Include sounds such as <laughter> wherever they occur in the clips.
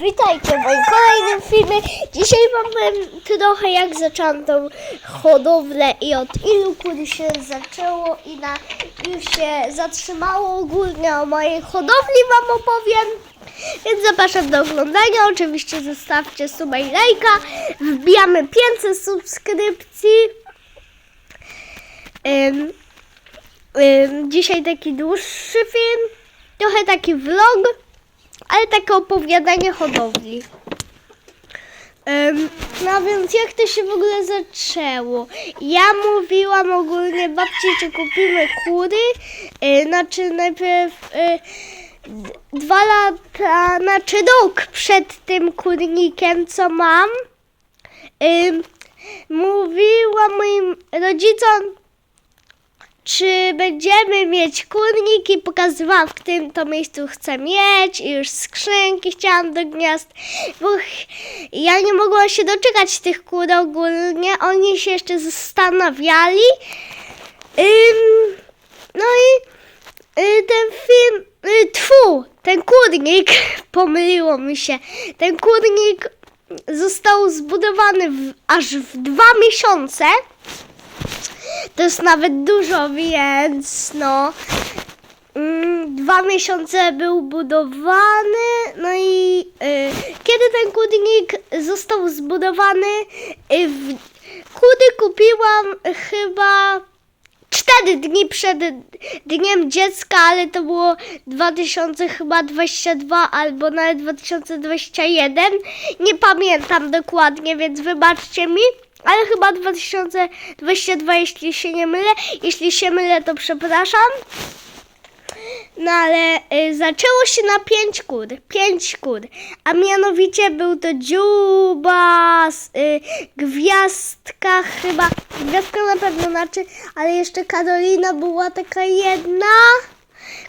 Witajcie w moim kolejnym filmie. Dzisiaj wam trochę jak zaczęłam tą hodowlę i od ilu kur się zaczęło i na ilu się zatrzymało ogólnie o mojej hodowli wam opowiem. Więc zapraszam do oglądania. Oczywiście zostawcie suba i lajka. Wbijamy 500 subskrypcji. Dzisiaj taki dłuższy film. Trochę taki vlog ale takie opowiadanie hodowli. Em, no więc jak to się w ogóle zaczęło? Ja mówiłam ogólnie babci, czy kupimy kury. E, znaczy najpierw d- dwa lata, znaczy rok przed tym kurnikiem, co mam. em, mówiłam moim rodzicom, czy będziemy mieć kurnik i pokazywałam, w którym to miejscu chcę mieć i już skrzynki chciałam do gniazd, bo ja nie mogłam się doczekać tych kur ogólnie, oni się jeszcze zastanawiali. Ym, no i y, ten film, y, tfu, ten kurnik, <laughs> pomyliło mi się, ten kurnik został zbudowany w, aż w dwa miesiące. Jest nawet dużo, więc no. Mm, dwa miesiące był budowany, no i y, kiedy ten kurnik został zbudowany, y, w, kury kupiłam chyba cztery dni przed dniem dziecka, ale to było 2022 albo nawet 2021. Nie pamiętam dokładnie, więc wybaczcie mi. Ale chyba 2022, jeśli się nie mylę. Jeśli się mylę, to przepraszam. No ale y, zaczęło się na pięć kur. Pięć kur. A mianowicie był to dziubas, y, gwiazdka chyba. Gwiazdka na pewno znaczy, ale jeszcze Karolina była taka jedna.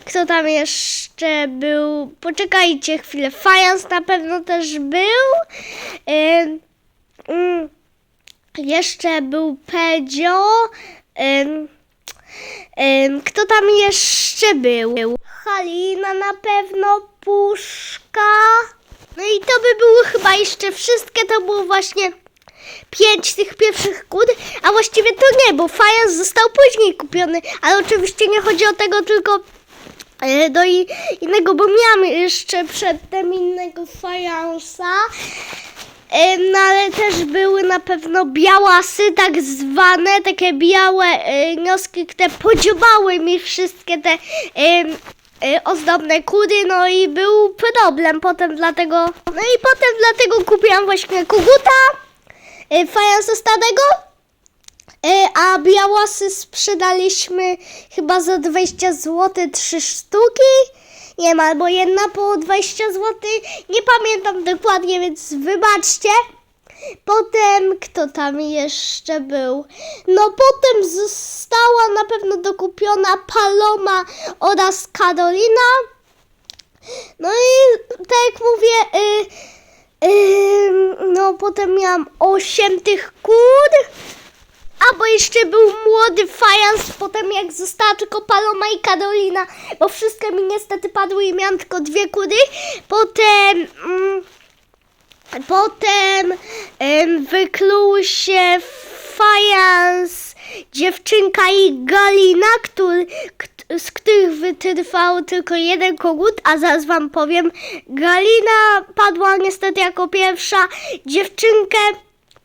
Kto tam jeszcze był? Poczekajcie chwilę. Fajans na pewno też był. Ym, mm, jeszcze był Pedzio. Ym, ym, kto tam jeszcze był? Halina na pewno, Puszka. No i to by były chyba jeszcze wszystkie. To było właśnie pięć tych pierwszych kur, a właściwie to nie, bo fajans został później kupiony, ale oczywiście nie chodzi o tego, tylko e, do innego, bo miałam jeszcze przedtem innego fajansa. E, No ale też były na pewno białasy, tak zwane, takie białe e, wnioski, które podziobały mi wszystkie te e, e, ozdobne kury, no i był problem potem dlatego, no i potem dlatego kupiłam właśnie koguta, e, e, a białasy sprzedaliśmy chyba za 20 zł, trzy sztuki. Nie wiem, albo jedna po 20 zł. Nie pamiętam dokładnie, więc wybaczcie. Potem, kto tam jeszcze był? No potem została na pewno dokupiona Paloma oraz Karolina. No i tak jak mówię, y, y, no potem miałam 8 tych kur. A bo jeszcze był młody fajans, potem jak została tylko Paloma i Karolina, bo wszystkie mi niestety padły i miałam tylko dwie kury. Potem, mm, potem em, wykluł się fajans, dziewczynka i Galina, który, kt- z których wytrwał tylko jeden kogut, a zaraz wam powiem. Galina padła niestety jako pierwsza, dziewczynkę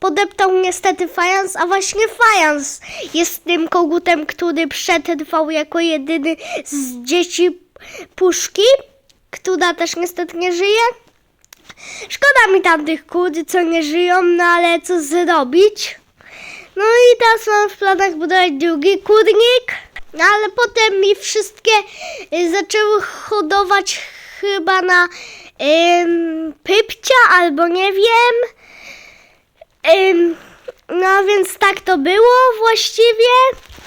podeptał niestety fajans, a właśnie fajans jest tym kogutem, który przetrwał jako jedyny z dzieci puszki, która też niestety nie żyje. Szkoda mi tamtych kur, co nie żyją, no ale co zrobić? No i teraz mam w planach budować drugi kurnik, no ale potem mi wszystkie y, zaczęły hodować chyba na ym, pypcia albo nie wiem. Ym, no więc tak to było właściwie.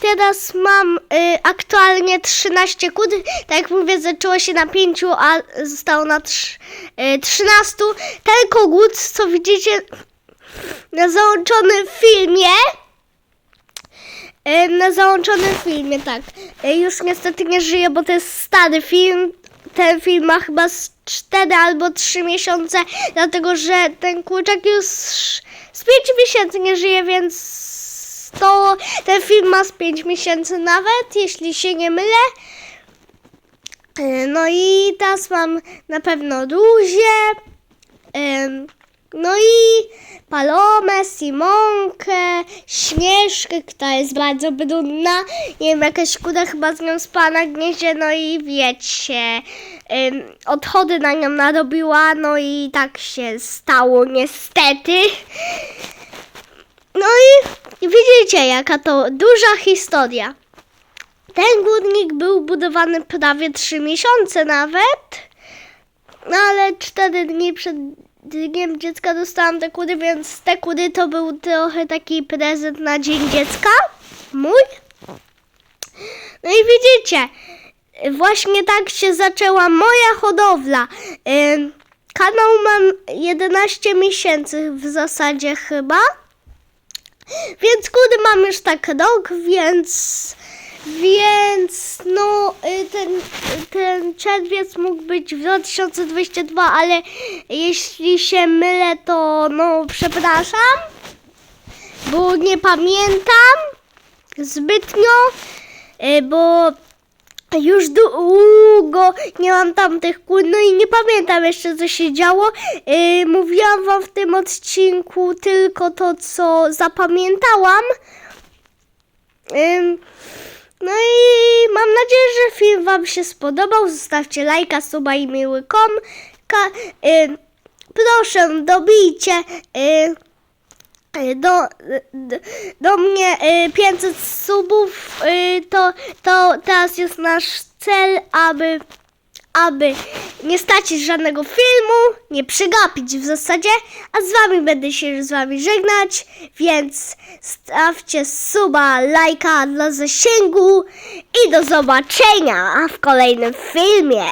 Teraz mam y, aktualnie 13 kur. Tak jak mówię, zaczęło się na 5, a zostało na trz- y, 13. Ten kogut, co widzicie na załączonym filmie, na załączonym filmie, tak. Y, już niestety nie żyje, bo to jest stary film. Ten film ma chyba z 4 albo 3 miesiące, dlatego że ten kurczak już z 5 miesięcy nie żyje, więc to ten film ma z 5 miesięcy nawet, jeśli się nie mylę. E, No i teraz mam na pewno Ruzię, em, no i Palomę, Simonkę, Śnieżkę, która jest bardzo brudna. Nie wiem, jakaś kuda chyba z nią spała na gnieździe, no i wiecie, em, odchody na nią narobiła, no i tak się stało niestety. No i widzicie, jaka to duża historia. Ten górnik był budowany prawie 3 miesiące nawet. No ale 4 dni przed dniem dziecka dostałam te kury, więc te kury to był trochę taki prezent na dzień dziecka. Mój. No i widzicie, właśnie tak się zaczęła moja hodowla. Kanał mam 11 miesięcy w zasadzie chyba. Więc kury mam już tak rok, więc więc no y, ten, ten czerwiec mógł być w 2022, ale jeśli się mylę, to no przepraszam, bo nie pamiętam zbytnio, y, bo już długo nie mam tam tych kul, no i nie pamiętam jeszcze co się działo. Yy, mówiłam wam w tym odcinku tylko to, co zapamiętałam. Ym, no i mam nadzieję, że film wam się spodobał. Zostawcie lajka, suba i miły komka. Ym, proszę, dobijcie y, y, do, do, mnie y, 500 subów. y, To, to teraz jest nasz cel, aby aby nie stracić żadnego filmu, nie przegapić w zasadzie, a z wami będę się z wami żegnać, więc stawcie suba, lajka dla zasięgu i do zobaczenia w kolejnym filmie.